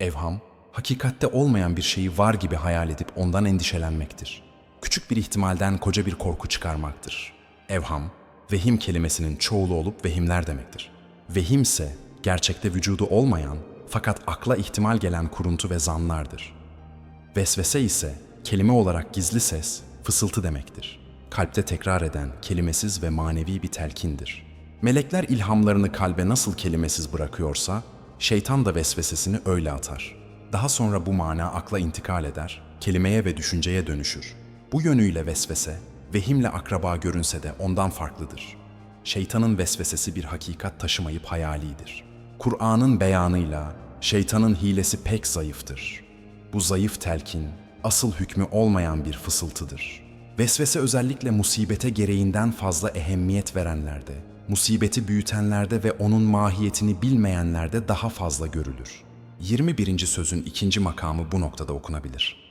Evham, hakikatte olmayan bir şeyi var gibi hayal edip ondan endişelenmektir. Küçük bir ihtimalden koca bir korku çıkarmaktır. Evham, vehim kelimesinin çoğulu olup vehimler demektir. Vehim ise gerçekte vücudu olmayan fakat akla ihtimal gelen kuruntu ve zanlardır. Vesvese ise kelime olarak gizli ses, fısıltı demektir. Kalpte tekrar eden kelimesiz ve manevi bir telkindir. Melekler ilhamlarını kalbe nasıl kelimesiz bırakıyorsa, şeytan da vesvesesini öyle atar. Daha sonra bu mana akla intikal eder, kelimeye ve düşünceye dönüşür. Bu yönüyle vesvese, vehimle akraba görünse de ondan farklıdır. Şeytanın vesvesesi bir hakikat taşımayıp hayalidir. Kur'an'ın beyanıyla şeytanın hilesi pek zayıftır. Bu zayıf telkin, asıl hükmü olmayan bir fısıltıdır. Vesvese özellikle musibete gereğinden fazla ehemmiyet verenlerde, musibeti büyütenlerde ve onun mahiyetini bilmeyenlerde daha fazla görülür. 21. sözün ikinci makamı bu noktada okunabilir.